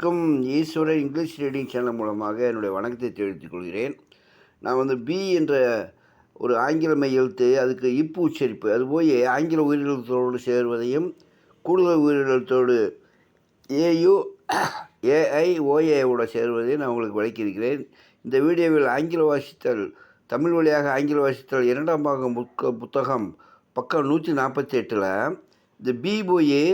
அனைவருக்கும் ஈஸ்வரன் English reading channel மூலமாக என்னுடைய வணக்கத்தை தெரிவித்துக் கொள்கிறேன். நான் வந்து பி என்ற ஒரு ஆங்கில மெய் எழுத்து அதுக்கு இப்பு உச்சரிப்பு அது போய் ஆங்கில உயிரிழத்தோடு சேருவதையும் கூடுதல் உயிரிழத்தோடு ஏயு ஏஐ ஓஏவோட சேருவதையும் நான் உங்களுக்கு விளக்கியிருக்கிறேன். இந்த வீடியோவில் ஆங்கில வாசித்தல் தமிழ் வழியாக ஆங்கில வாசித்தல் இரண்டாம் பாகம் புக்க புத்தகம் பக்கம் நூற்றி நாற்பத்தி எட்டில் இந்த பி போய்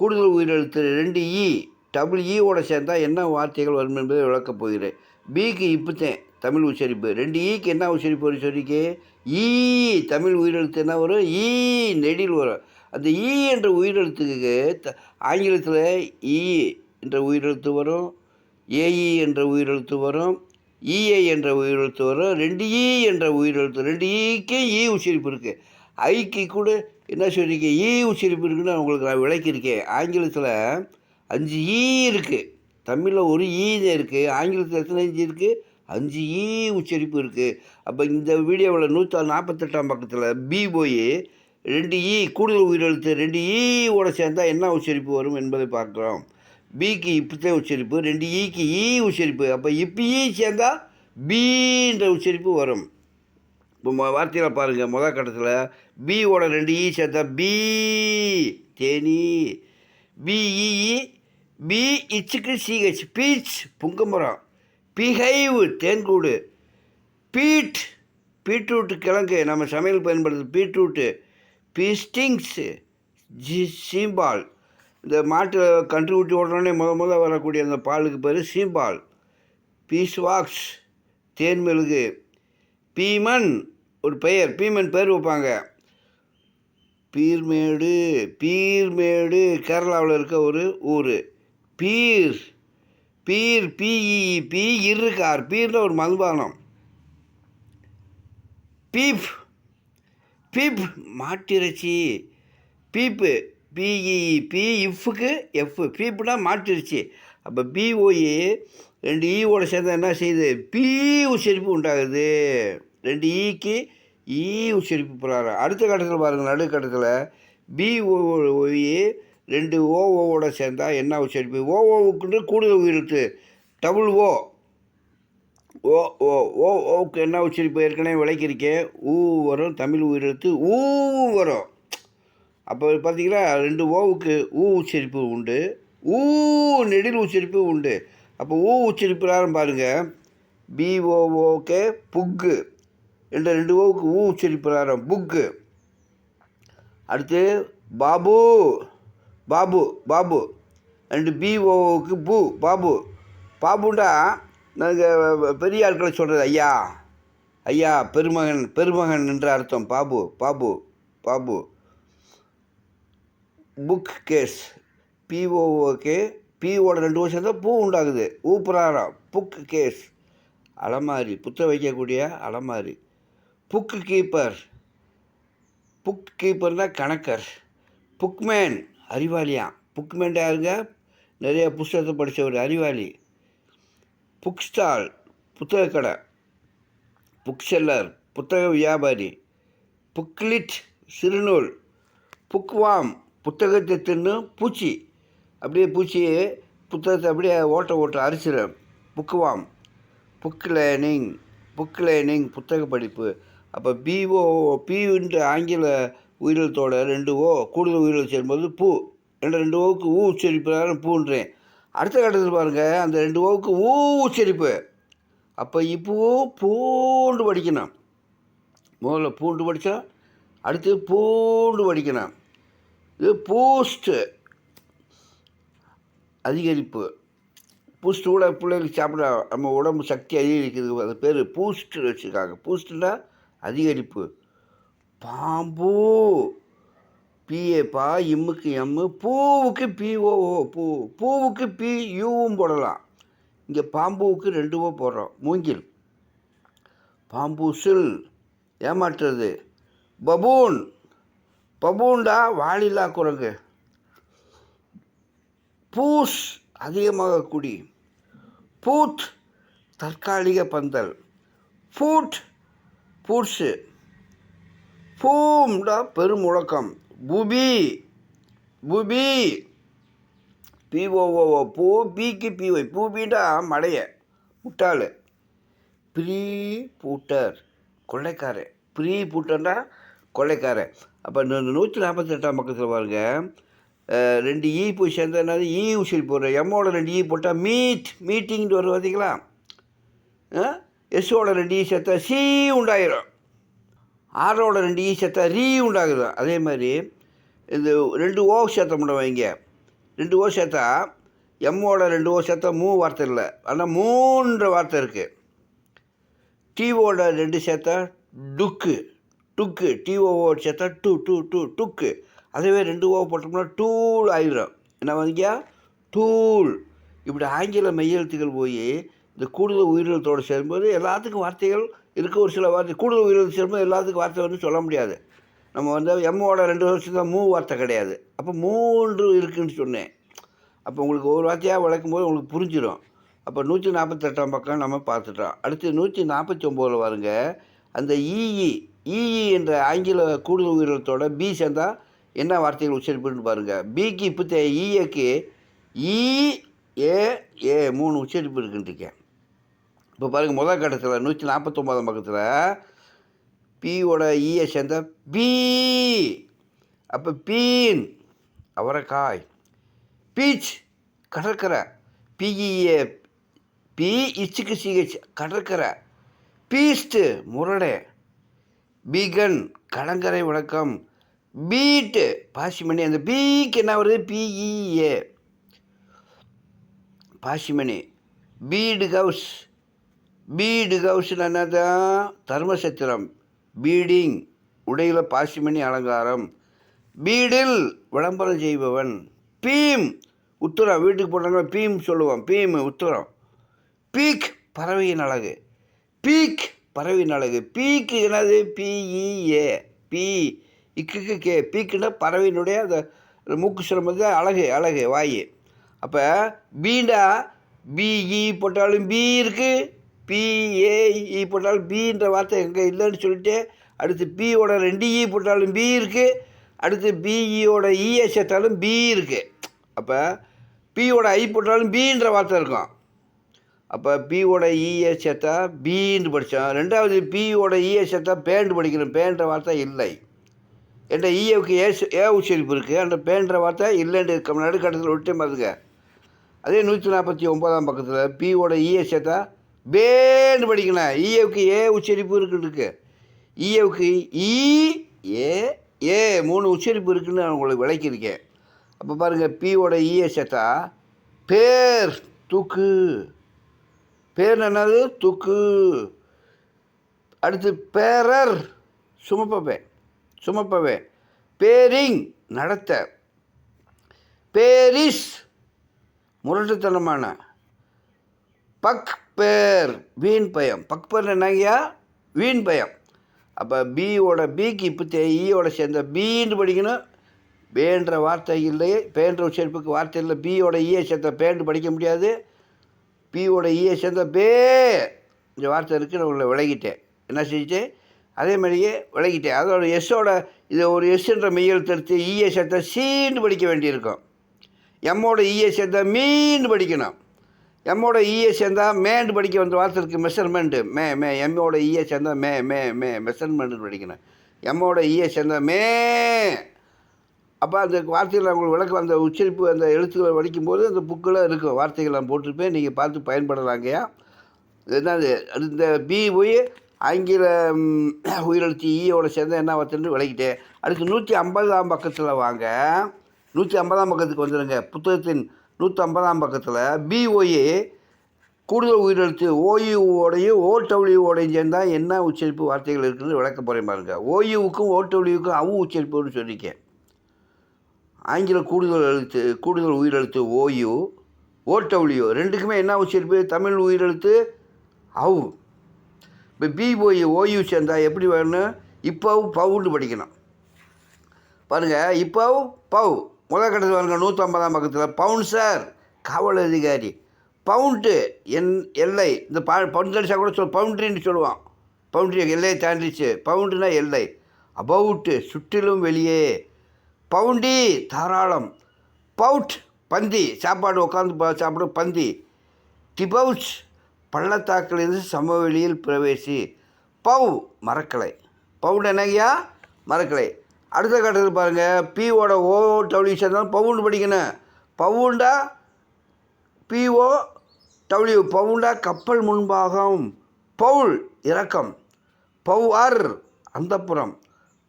கூடுதல் உயிரெழுத்து ரெண்டு இ டபுள் ஈவோட சேர்ந்தா என்ன வார்த்தைகள் வரும் என்பதை விளக்கப் போகிறேன். பிக்கு இப்போத்தேன் தமிழ் உச்சரிப்பு. ரெண்டு ஈக்கு என்ன உச்சரிப்பு வரும் சொல்லிக்கு? ஈ தமிழ் உயிரெழுத்து என்ன வரும்? ஈ நெடில் வரும். அந்த ஈ என்ற உயிரெழுத்துக்கு த ஆங்கிலத்தில் ஈ என்ற உயிரெழுத்து வரும் ஏஇ என்ற உயிரெழுத்து வரும் இஏ என்ற உயிரெழுத்து வரும் ரெண்டு ஈ என்ற உயிரெழுத்து ரெண்டு ஈக்கே ஈ உச்சரிப்பு இருக்குது ஐக்கு கூட என்ன சொல்லியிருக்கேன் ஈ உச்சரிப்பு இருக்குன்னு உங்களுக்கு நான் விளக்கியிருக்கேன். ஆங்கிலத்தில் அஞ்சு ஈ இருக்குது தமிழில் ஒரு ஈ தான் இருக்குது ஆங்கிலத்தில் எத்தனை அஞ்சு இருக்குது அஞ்சு ஈ உச்சரிப்பு இருக்குது அப்போ இந்த வீடியோவில் நூற்றி நாற்பத்தெட்டாம் பக்கத்தில் பி போய் ரெண்டு ஈ கூடுதல் உயிரெழுத்து ரெண்டு ஈயோட சேர்ந்தால் என்ன உச்சரிப்பு வரும் என்பதை பார்க்குறோம் பிக்கு இப்பத்தே உச்சரிப்பு ரெண்டு ஈக்கு ஈ உச்சரிப்பு. அப்போ இப்போ ஈ சேர்ந்தால் பீன்ற உச்சரிப்பு வரும். இப்போ வார்த்தையில் பாருங்கள் முதல் கட்டத்தில் பியோட ரெண்டு ஈ சேர்த்தா பி தேனி. பிஇஇ பி இச்சுக்கு சிஹெச் பீச் புங்கமரம். பிஹைவு தேன்கூடு. பீட் பீட்ரூட்டு கிழங்கு. நம்ம சமையல் பயன்படுத்துது பீட்ரூட்டு. பிஸ்டிங்ஸு ஜி சீம்பால். இந்த மாட்டு கன்று ஊட்டி ஓடுறோடனே முத முத வரக்கூடிய அந்த பாலுக்கு பேர் சீம்பால். பீஸ்வாக்ஸ் தேன் மெழுகு. பீமன் ஒரு பெயர். பீமன் பேர் வைப்பாங்க. பீர்மேடு பீர்மேடு. கேரளாவில் இருக்க ஒரு ஊர். பீர். பீர் பிஇ பி இருக்கார் பீர்ன்ற ஒரு மதுபானம். பீப். பீப் மாட்டிறைச்சி பீப்பு. பிஇ பி இஃப்க்கு எஃப். பீப்புனா மாட்டிறைச்சி அப்போ பிஓஇ ரெண்டு ஈவோட சேர்ந்தா என்ன செய்யுது? பி உச்சரிப்பு உண்டாகுது. ரெண்டு ஈக்கு ஈ உச்சரிப்பு போகிறாரு அடுத்த கட்டத்தில் பாருங்கள் நடு கட்டத்தில் பிஓஇ ரெண்டு ஓஓவோட சேர்ந்தால் என்ன உச்சரிப்பு ஓஓவுக்குன்னு கூடுதல் உயிரெழுத்து டபுள் ஓ. ஓ ஓ ஓ ஓக்கு என்ன உச்சரிப்பு ஏற்கனவே விளக்கியிருக்கேன் ஊ வரும் தமிழ் உயிரெழுத்து ஊ வரும். அப்போ பார்த்தீங்கன்னா ரெண்டு ஓவுக்கு ஊ உச்சரிப்பு உண்டு ஊ நெடில் உச்சரிப்பு உண்டு. அப்போ ஊ உச்சரிப்பு பாருங்கள் பிஓஓகே புக்கு. என்ற ரெண்டு ஓவுக்கு ஊ உச்சரிப்புலாரம் பிரகாரம் புக்கு. அடுத்து பாபு. பாபு பாபு. ரெண்டு பிஓஓக்கு பூ பாபு. பாபுண்டா நாங்கள் பெரிய ஆட்களை சொல்கிறது ஐயா. ஐயா பெருமகன் பெருமகன் என்ற அர்த்தம். பாபு பாபு பாபு. புக் கேஸ் பிஓஓக்கு பிஓட ரெண்டு வருஷம் தான் பூ உண்டாகுது. ஊப்புறாரம் புக் கேஸ் அலமாரி புத்த வைக்கக்கூடிய அலமாரி. புக்கு கீப்பர் புக் கீப்பர்னால் கணக்கர். புக்மேன் அறிவாளியாம் புக்மேன் யாருங்க? நிறைய புஸ்தகத்தை படித்த ஒரு அறிவாளி. புக் ஸ்டால் புத்தகக்கடை புக் செல்லர் புத்தக வியாபாரி. புக்லிட் சிறுநூல். புக்வாம் புத்தகத்தை தின்னு பூச்சி. அப்படியே பூச்சியே புத்தகத்தை அப்படியே ஓட்ட ஓட்ட அரிசிடும் புக்குவாம் புக் லேர்னிங் புக் லேர்னிங் புத்தக படிப்பு. அப்போ பிஓ பின்ற ஆங்கில உயிரெழுத்தோட ரெண்டு ஓ கூடுதல் உயிரெழுத்து சேரும்போது பூ. ரெண்டு ரெண்டு ஓவுக்கு ஊ உச்சரிப்பு பூன்றேன். அடுத்த கட்டத்தில் பாருங்கள் அந்த ரெண்டு ஓவுக்கு ஊ உச்சரிப்பு. அப்போ இப்போ பூண்டு படிக்கணும். முதல்ல பூண்டு படித்தா அடுத்து பூண்டு படிக்கணும். இது பூஸ்ட்டு அதிகரிப்பு. பூஸ்ட் கூட பிள்ளைகளுக்கு சாப்பிட நம்ம உடம்பு சக்தி அதிகரிக்கிறது அது பேர் பூஸ்ட்டு வச்சுருக்காங்க. பூஸ்ட்டுன்னா அதிகரிப்பு. பாம்பு. பிஏ பா இம்முக்கு எம்மு பூவுக்கு பிஓஓ பூ. பூவுக்கு பி யூவும் போடலாம். இங்கே பாம்புவுக்கு ரெண்டு ஓ போடுறோம். மூங்கில். பாம்பூசில் ஏமாற்றுறது. பபூன். பபூண்டா வாலில்லா குரங்கு. பூஸ் அதிகமாக குடி. பூத் தற்காலிக பந்தல். Foot boots. பூம்டா பெருமுழக்கம். Booby booby. B O O boo பிக்கு பிஒய் பூபிண்டா மலைய மடைய முட்டாள். ப்ரீ பூட்டர் கொள்ளைக்காரன். ப்ரீ பூட்டர்னா கொள்ளைக்காரன். அப்போ நூற்றி நூற்றி நாற்பத்தெட்டாம் பக்கத்தில் பாருங்க. ரெண்டு ஈ போய் சேர்ந்ததுனால ஈ உசில் போடுற. எம்மோட ரெண்டு ஈ போட்டால் மீட் மீட்டிங்னு வரும் பார்த்தீங்களா எஸ்ஸோட ரெண்டு ஈ சேர்த்தா சி உண்டாயிரும். ஆரோட ரெண்டு ஈ சேர்த்தா ரீ உண்டாகுது. அதே மாதிரி இந்த ரெண்டு ஓ சேர்த்த வைங்க. ரெண்டு ஓ சேர்த்தா எம்மோட ரெண்டு ஓ சேர்த்தா மூ வார்த்தை இல்லை. ஆனால் மூன்ற வார்த்தை இருக்குது டிஓட ரெண்டு சேர்த்தா டுக்கு. டுக்கு. டிஓஓ சேர்த்தா டூ டூ டூ டுக்கு. அதுவே ரெண்டு ஓ போட்டோம்னா டூல் ஆயிடும் என்ன வாங்கிக்க டூல். இப்படி ஆங்கில மெய்யெழுத்துக்கள் போய் இந்த கூடுதல் உயிரினத்தோடு சேரும்போது எல்லாத்துக்கும் வார்த்தைகள் இருக்க ஒரு சில வார்த்தை கூடுதல் உயிரினத்து சேரும்போது எல்லாத்துக்கும் வார்த்தை வந்து சொல்ல முடியாது. நம்ம வந்து எம்மோட ரெண்டு வருஷம் தான் மூ வார்த்தை கிடையாது. அப்போ மூன்று இருக்குன்னு சொன்னேன். அப்போ உங்களுக்கு ஒவ்வொரு வார்த்தையாக விளக்கும்போது உங்களுக்கு புரிஞ்சிடும் அப்போ நூற்றி நாற்பத்தெட்டாம் பக்கம் நம்ம பார்த்துட்டோம். அடுத்து நூற்றி நாற்பத்தி ஒம்போதில் வருங்க அந்த இஇ இஇ என்ற ஆங்கில கூடுதல் உயிரிழத்தோட பி சேர்ந்தால் என்ன வார்த்தைகள் உச்சரிப்புன்னு பாருங்கள் பிக்கு இப்போ ஈஏக்கு இ ஏ மூணு உச்சரிப்பு இருக்குன்ட்டுருக்கேன் இப்போ பாருங்கள் முதல் கட்டத்தில் நூற்றி நாற்பத்தொம்போதாம் பக்கத்தில் பியோட ஈயை e சேர்ந்த பி அப்போ பீன் அவரைக்காய் பீச் கடற்கரை பிஇஏ பி இச்சுக்கு சிஹெச் கடற்கரை பீஸ்ட்டு முரடை பீகன் கலங்கரை விளக்கம் பீட்டு பாசிமணி அந்த பீக்கு என்ன வருது? பிஇஏ பாசிமணி பீடு ஹவுஸ் பீடு ஹவுஸ்னு என்னதான் தர்மசத்திரம். பீடிங் உடையில் பாசிமணி அலங்காரம். பீடில் விளம்பரம் செய்பவன். பீம் உத்தரம். வீட்டுக்கு போட்டாங்க பீம் சொல்லுவோம் பீம் உத்தரம். பீக் பறவையின் அழகு. பீக் பறவையின் அழகு. பீக்கு என்னது? B E A. பி இக்கு கே. பீக்குன்னா பறவையினுடைய அந்த மூக்கு சிரமது அழகு அழகு வாய். அப்போ பீண்டா பிஇ போட்டாலும் பி இருக்குது பிஏஇ போட்டாலும் பின்ற வார்த்தை எங்கே இல்லைன்னு சொல்லிட்டு அடுத்து பியோட ரெண்டு இ போட்டாலும் பி இருக்குது அடுத்து பிஇயோட இஏ சேர்த்தாலும் பி இருக்குது அப்போ பியோட ஐ போட்டாலும் பின்ற வார்த்தை இருக்கும். அப்போ பியோட இஏ சேர்த்தா பின்னு படித்தோம் ரெண்டாவது பியோட இஏ சேர்த்தா பேண்ட் படிக்கணும். பேன்ற வார்த்தை இல்லை. என்ற ஈஏவுக்கு ஏ ஏ உச்சரிப்பு இருக்குது அந்த பேன்ற வார்த்தை இல்லைன்னு இருக்க நடுக்கட்டத்தில் விட்டே பாருங்க அதே நூற்றி நாற்பத்தி ஒம்போதாம் பக்கத்தில் பியோட இஏ சேர்த்தா பேன்னு படிக்கலாம் ஈஏவுக்கு ஏ உச்சரிப்பு இருக்குன்னு இருக்கு. ஈஏவுக்கு இ ஏ ஏ மூணு உச்சரிப்பு இருக்குன்னு நான் உங்களுக்கு விளக்கியிருக்கேன். அப்போ பாருங்கள் பியோட ஈஏ சேர்த்தா பேர் தூக்கு. பேர் என்னது? தூக்கு. அடுத்து பேரர் சுமப்பவே சுமப்பவே பேரிங் நடத்த. பேரிஸ் முரட்டுத்தனமான. பக் பேர் வீண் பயம். பக் பேர் என்னங்கய்யா? வீண் பயம். அப்போ பியோட பிக்கு இப்போ ஈயோட e சேர்ந்த பீன்னு படிக்கணும். பேன்ற வார்த்தை இல்லையே பேன்ற உச்சரிப்புக்கு வார்த்தை இல்லை. பியோட ஈயை e சேர்ந்த பேண்டு படிக்க முடியாது. பியோட ஈயை e சேர்ந்த பே இந்த வார்த்தை இருக்குது நான் உங்களை விலகிட்டேன் என்ன செஞ்சுட்டேன் அதே மாதிரியே விலகிட்டேன் அதோட எஸ்ஸோட இது ஒரு எஸ்ன்ற மெய்யல் தடுத்து ஈயை சேர்த்த சீன்னு படிக்க வேண்டியிருக்கும். எம்மோட ஈயை சேர்ந்த மீன் படிக்கணும். எம்மோட ஈயை e சேர்ந்தா மேண்டு படிக்க வந்த வார்த்தை இருக்குது மெஷர்மெண்ட்டு மே மே எம்மோட ஈயை e சேர்ந்தா மே மே மே மெஷர்மெண்ட்டு படிக்கணும். எம்மோட ஈயை e சேர்ந்தா மே. அப்போ அந்த வார்த்தைகள் உங்களுக்கு விளக்கம் அந்த உச்சரிப்பு அந்த எழுத்துக்களை படிக்கும்போது அந்த புக்கில் இருக்கும். வார்த்தைகள் நான் போட்டிருப்பேன். நீங்கள் பார்த்து பயன்படலாங்கய்யா என்னது? இந்த பி போய் ஆங்கில உயிரெழுத்து ஈயோட சேர்ந்தால் என்ன வார்த்தைன்னு விளக்கிட்டேன் அடுத்து நூற்றி ஐம்பதாம் பக்கத்தில் வாங்க. நூற்றி ஐம்பதாம் பக்கத்துக்கு வந்துடுங்க புத்தகத்தின் நூற்றி ஐம்பதாம் பக்கத்தில் பிஓஏ கூடுதல் உயிரெழுத்து ஓயுவோடையும் ஓடபிள்யூவோடையும் சேர்ந்தால் என்ன உச்சரிப்பு வார்த்தைகள் இருக்குதுன்னு விளக்க போகிறேன் பாருங்க. ஓயுவுக்கும் ஓடபிள்யூவுக்கும் அவு உச்சரிப்புன்னு சொல்லியிருக்கேன் ஆங்கில கூடுதல் எழுத்து கூடுதல் உயிரெழுத்து ஓயு ஓடபிள்யூ ரெண்டுக்குமே என்ன உச்சரிப்பு? தமிழ் உயிரெழுத்து அவு. இப்போ பிஓயு ஓயு சேர்ந்தால் எப்படி வேணும் இப்போவும் பவுன்னு படிக்கணும். பாருங்கள் இப்போவும் பவு. முதல் கட்டத்தில் நூற்றம்பதாம் பக்கத்தில் பவுன் சார் காவல் அதிகாரி. பவுண்டு என் எல்லை இந்த ப பவுண்டரிசா கூட சொல் பவுண்ட்ரின்னு சொல்லுவான். பவுண்ட்ரி எல்லையை தாண்டிச்சு. பவுண்டுனா எல்லை. அபவுட்டு சுற்றிலும் வெளியே. பவுண்டி தாராளம். பவுட் பந்தி. சாப்பாடு உட்காந்து சாப்பிடும் பந்தி. டிபவுச் பள்ளத்தாக்கிலிருந்து சமவெளியில் பிரவேசி. பவ் மரக்கலை. பவுண்ட் என்னங்கய்யா? மரக்கலை. அடுத்த கட்டத்தில் பாருங்கள் பிஓட ஓ டபிள்யூ சேர்ந்தாலும் பவுண்டு படிக்கணும். பவுண்டா பிஓ டபிள்யூ பவுண்டா கப்பல் முன்பாகம். பவுல் இறக்கம் பவ் ஆர் அந்தப்புறம்.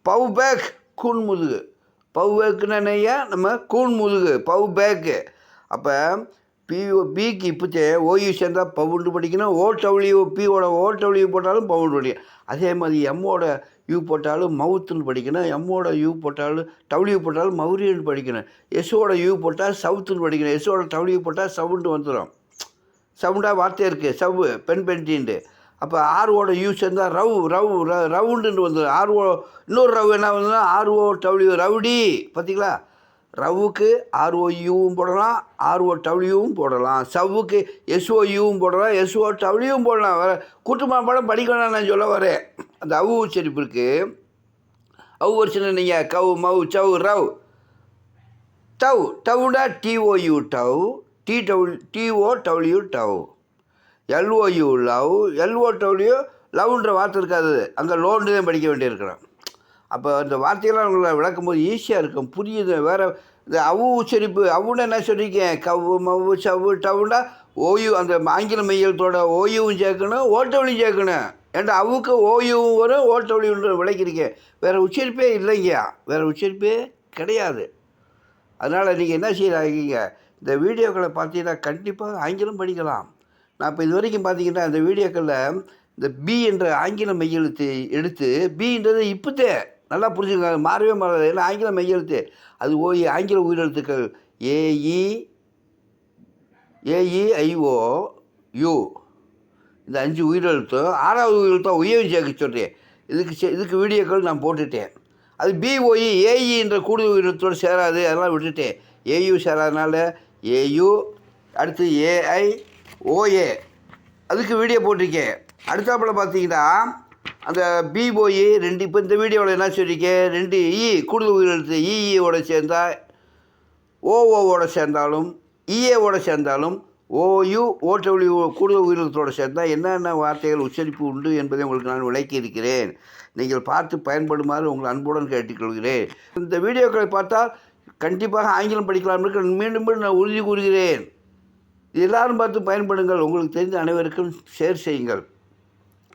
பவ் பேக் கூன் முதுகு பவ் பேக்குன்னு நம்ம கூன் முதுகு பவ் பேக்கு அப்போ பிஓ பிக்கு இப்போத்தே ஓயு சேர்ந்தால் பவுண்டு படிக்கணும். ஓ டபிள்யூ பிஓட ஓ டபிள்யூ போட்டாலும் பவுண்டு படிக்கணும் அதே மாதிரி எம்மோட யூ போட்டாலும் மவுத்துன்னு படிக்கணும். எம்மோட யூ போட்டாலும் டபிள்யூ போட்டாலும் மௌரியன்னு படிக்கணும். எஸ்ஸோட யூ போட்டால் சவுத்துன்னு படிக்கணும். எஸ்ஸோட டபிள்யூ போட்டால் சவுண்டு வந்துடும் சவுண்டாக வார்த்தை இருக்குது சவு பெண் பென்டின்ட்டு அப்போ ஆர்ஓட யூ சேர்ந்தால் ரவு ரவு ர- ரவுண்டுன்னு வந்துடும் ஆர்ஓ இன்னொரு ரவு என்ன வந்ததுன்னா ஆர்ஓ டபிள்யூ ரவுடி. பார்த்தீங்களா ரவுக்கு ஆர்ஓயூவும் போடலாம் ஆர்ஓ டபிள்யூவும் போடலாம். சவ்வுக்கு எஸ்ஓயூவும் போடலாம் எஸ்ஓ டபிள்யூவும் போடலாம். வேறு கூட்டுமான படம் படிக்கணும் நான் சொல்ல வரேன். அந்த அவு உச்சரிப்பு இருக்குது அவு வருஷம் நீங்கள் கவு மவு சவு ரவ். டவ் டவுடா D O U tau D double D O W tau. L O U லவ் எல்ஓ டபிள்யூ லவ்ன்ற வார்த்தை இருக்காது. அந்த லோன்னு தான் படிக்க வேண்டியிருக்கிறேன் அப்போ அந்த வார்த்தையெல்லாம் அவங்களை விளக்கும்போது ஈஸியாக இருக்கும். புரியுது. வேறு இந்த அவு உச்சரிப்பு அவுன்னு என்ன சொல்லியிருக்கேன் கவ்வு மவு சவ்வு டவுண்டா? ஓயு அந்த ஆங்கில மையத்தோட ஓயுவும் சேர்க்கணும் ஓட்டவழியும் சேர்க்கணும். ஏன்டா அவுக்கு ஓயுவும் வரும் ஓட்டவழியும் விளக்கியிருக்கேன் வேறு உச்சரிப்பே இல்லைங்கய்யா வேறு உச்சரிப்பே கிடையாது. அதனால் நீங்கள் என்ன செய்யறாங்க இந்த வீடியோக்களை பார்த்தீங்கன்னா கண்டிப்பாக ஆங்கிலம் படிக்கலாம். நான் இப்போ இது வரைக்கும் பார்த்தீங்கன்னா இந்த வீடியோக்களில் இந்த பி என்ற ஆங்கில மையத்தை எடுத்து பின்றது இப்போதே நல்லா புரிஞ்சுக்கங்க மாறவே மாறாது. ஏன்னா ஆங்கில மெய்யெழுத்து அது ஓய் ஆங்கில உயிரெழுத்துக்கள் ஏஇ ஏஇஐஓ யூ. இந்த அஞ்சு உயிரெழுத்தும் ஆறாவது உயிரெழுத்தும் உயவும் சேர்க்க சொல்கிறேன் இதுக்கு சே- இதுக்கு வீடியோக்கள் நான் போட்டுட்டேன். அது பிஓஇ ஏஇ என்ற கூடுதல் உயிரத்தோடு சேராது. அதெல்லாம் விட்டுட்டேன். ஏயு சேராதனால ஏயு அடுத்து ஏஐ ஓஏ அதுக்கு வீடியோ போட்டிருக்கேன். அடுத்தாப்பில் பார்த்தீங்கன்னா அந்த பிஓஇ ரெண்டு இப்போ இந்த வீடியோவில் என்ன சொல்லியிருக்கேன் ரெண்டு இ கூடுதல் உயிரெழுத்து இஇயோட e, e சேர்ந்தால் ஓஓவோட சேர்ந்தாலும் இஏவோட சேர்ந்தாலும் ஓயு ஓடபிள்யூ கூடுதல் உயிரினத்தோடு சேர்ந்தால் என்னென்ன வார்த்தைகள் உச்சரிப்பு உண்டு என்பதை உங்களுக்கு நான் விளக்கி இருக்கிறேன். நீங்கள் பார்த்து பயன்படுமாறு உங்கள் அன்புடன் கேட்டுக்கொள்கிறேன். இந்த வீடியோக்களை பார்த்தால் கண்டிப்பாக ஆங்கிலம் படிக்கலாம் என்று மீண்டும் மீண்டும் நான் உறுதி கூறுகிறேன். எல்லாரும் பார்த்து பயன்படுங்கள். உங்களுக்கு தெரிந்த அனைவருக்கும் ஷேர் செய்யுங்கள்.